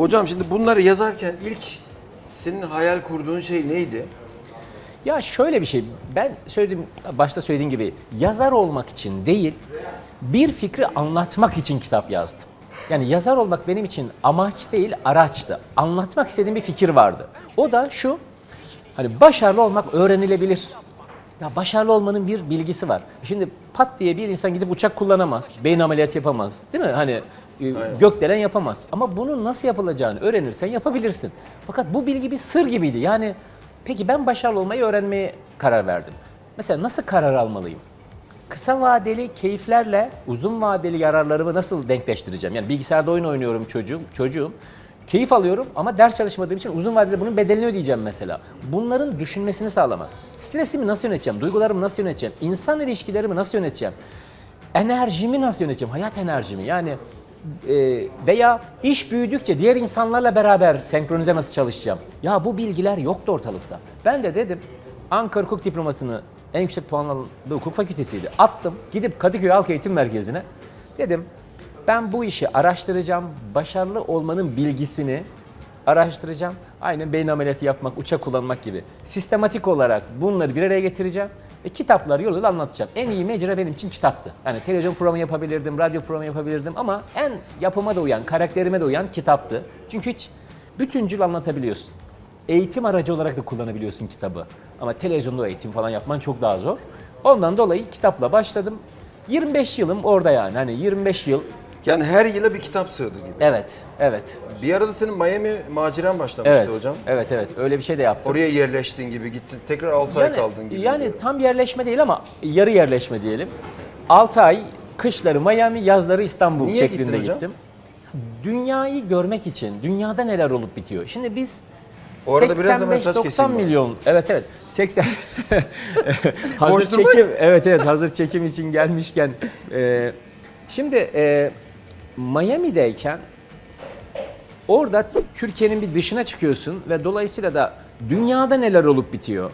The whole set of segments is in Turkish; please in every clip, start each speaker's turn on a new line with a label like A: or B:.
A: Hocam şimdi bunları yazarken ilk senin hayal kurduğun şey neydi?
B: Ya şöyle bir şey, ben söylediğim, başta söylediğim gibi yazar olmak için değil, bir fikri anlatmak için kitap yazdım. Yani yazar olmak benim için amaç değil, araçtı. Anlatmak istediğim bir fikir vardı. O da şu, hani başarılı olmak öğrenilebilir. Ya başarılı olmanın bir bilgisi var. Şimdi pat diye bir insan gidip uçak kullanamaz, beyin ameliyatı yapamaz, değil mi? Hani e, gökdelen yapamaz. Ama bunun nasıl yapılacağını öğrenirsen yapabilirsin. Fakat bu bilgi bir sır gibiydi. Yani peki ben başarılı olmayı öğrenmeye karar verdim. Mesela nasıl karar almalıyım? Kısa vadeli keyiflerle uzun vadeli yararlarımı nasıl denkleştireceğim? Yani bilgisayarda oyun oynuyorum çocuğum, çocuğum. Keyif alıyorum ama ders çalışmadığım için uzun vadede bunun bedelini ödeyeceğim mesela. Bunların düşünmesini sağlamak. Stresimi nasıl yöneteceğim? Duygularımı nasıl yöneteceğim? İnsan ilişkilerimi nasıl yöneteceğim? Enerjimi nasıl yöneteceğim? Hayat enerjimi. Yani veya iş büyüdükçe diğer insanlarla beraber senkronize nasıl çalışacağım? Ya bu bilgiler yoktu ortalıkta. Ben de dedim Ankara Hukuk diplomasını en yüksek puanlı aldığı hukuk fakültesiydi. Attım. Gidip Kadıköy Halk Eğitim Merkezi'ne. Dedim ben bu işi araştıracağım. Başarılı olmanın bilgisini araştıracağım. Aynen beyin ameliyatı yapmak, uçak kullanmak gibi. Sistematik olarak bunları bir araya getireceğim ve kitaplar yoluyla anlatacağım. En iyi mecra benim için kitaptı. Yani televizyon programı yapabilirdim, radyo programı yapabilirdim ama en yapıma da uyan, karakterime de uyan kitaptı. Çünkü hiç bütüncül anlatabiliyorsun. Eğitim aracı olarak da kullanabiliyorsun kitabı. Ama televizyonda eğitim falan yapman çok daha zor. Ondan dolayı kitapla başladım. 25 yılım orada yani. Hani 25 yıl.
A: Yani her yıla bir kitap sığdı gibi.
B: Evet, evet.
A: Bir arada senin Miami maceran başlamıştı
B: Evet,
A: hocam.
B: evet, evet. Öyle bir şey de yaptım.
A: Oraya yerleştin gibi gittin. Tekrar 6 ay kaldın gibi.
B: Yani tam yerleşme değil ama yarı yerleşme diyelim. 6 ay kışları Miami, yazları İstanbul
A: Niye
B: şeklinde
A: hocam?
B: gittim. Dünyayı görmek için, dünyada neler olup bitiyor. Şimdi biz
A: O arada biraz da mesaj
B: 85-90
A: keseyim ben.
B: milyon. Evet evet. 80 hazır
A: Boş durmayın.
B: çekim evet evet hazır çekim için gelmişken e, şimdi e, Miami'deyken orada Türkiye'nin bir dışına çıkıyorsun ve dolayısıyla da dünyada neler olup bitiyor.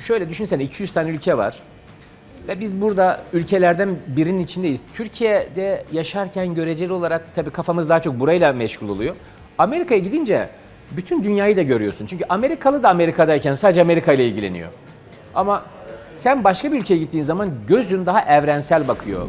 B: Şöyle düşünsene 200 tane ülke var. Ve biz burada ülkelerden birinin içindeyiz. Türkiye'de yaşarken göreceli olarak tabii kafamız daha çok burayla meşgul oluyor. Amerika'ya gidince bütün dünyayı da görüyorsun. Çünkü Amerikalı da Amerika'dayken sadece Amerika ile ilgileniyor. Ama sen başka bir ülkeye gittiğin zaman gözün daha evrensel bakıyor.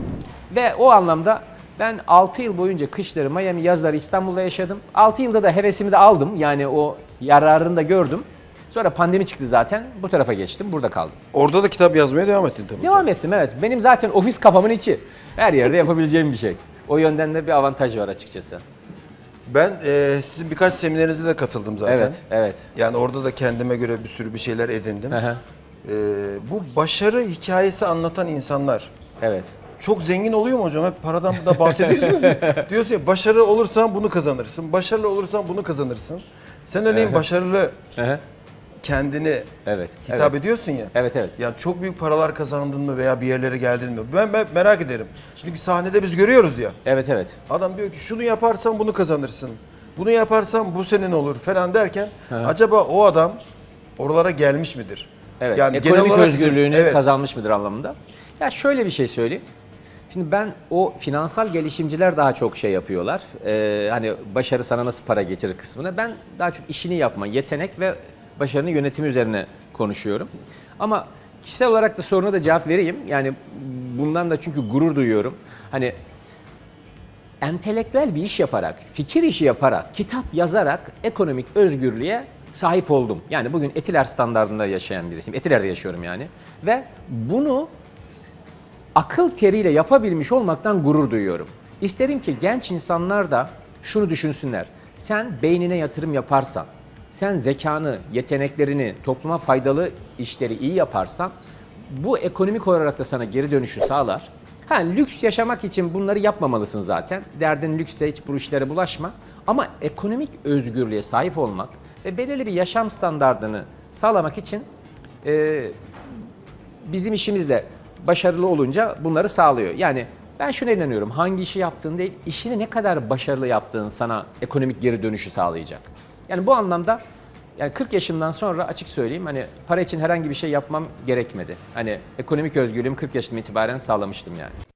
B: Ve o anlamda ben 6 yıl boyunca kışları Miami, yazları İstanbul'da yaşadım. 6 yılda da hevesimi de aldım. Yani o yararını da gördüm. Sonra pandemi çıktı zaten. Bu tarafa geçtim. Burada kaldım.
A: Orada da kitap yazmaya devam ettin tabii.
B: Devam ettim evet. Benim zaten ofis kafamın içi. Her yerde yapabileceğim bir şey. O yönden de bir avantaj var açıkçası.
A: Ben e, sizin birkaç seminerinize de katıldım zaten.
B: Evet, evet.
A: Yani orada da kendime göre bir sürü bir şeyler edindim. E, bu başarı hikayesi anlatan insanlar
B: Evet.
A: Çok zengin oluyor mu hocam? Hep paradan da bahsediyorsunuz. ya. Diyorsun ya başarılı olursan bunu kazanırsın. Başarılı olursan bunu kazanırsın. Sen örneğin başarılı kendini
B: Evet.
A: hitap
B: evet.
A: ediyorsun ya.
B: Evet evet.
A: Yani çok büyük paralar kazandın mı veya bir yerlere geldin mi? Ben, ben merak ederim. Şimdi sahnede biz görüyoruz ya.
B: Evet evet.
A: Adam diyor ki şunu yaparsan bunu kazanırsın. Bunu yaparsan bu senin olur falan derken acaba o adam oralara gelmiş midir?
B: Evet. Ekonomik
A: sizin-
B: özgürlüğünü
A: evet.
B: kazanmış mıdır anlamında? Ya şöyle bir şey söyleyeyim. Şimdi ben o finansal gelişimciler daha çok şey yapıyorlar. Ee, hani başarı sana nasıl para getirir kısmına. Ben daha çok işini yapma, yetenek ve başarının yönetimi üzerine konuşuyorum. Ama kişisel olarak da soruna da cevap vereyim. Yani bundan da çünkü gurur duyuyorum. Hani entelektüel bir iş yaparak, fikir işi yaparak, kitap yazarak ekonomik özgürlüğe sahip oldum. Yani bugün Etiler standartında yaşayan birisiyim. Etiler'de yaşıyorum yani. Ve bunu akıl teriyle yapabilmiş olmaktan gurur duyuyorum. İsterim ki genç insanlar da şunu düşünsünler. Sen beynine yatırım yaparsan, sen zekanı, yeteneklerini, topluma faydalı işleri iyi yaparsan bu ekonomik olarak da sana geri dönüşü sağlar. Ha lüks yaşamak için bunları yapmamalısın zaten. Derdin lükse hiç bu işlere bulaşma. Ama ekonomik özgürlüğe sahip olmak ve belirli bir yaşam standardını sağlamak için e, bizim işimizde başarılı olunca bunları sağlıyor. Yani ben şuna inanıyorum. Hangi işi yaptığın değil, işini ne kadar başarılı yaptığın sana ekonomik geri dönüşü sağlayacak. Yani bu anlamda yani 40 yaşımdan sonra açık söyleyeyim hani para için herhangi bir şey yapmam gerekmedi. Hani ekonomik özgürlüğümü 40 yaşından itibaren sağlamıştım yani.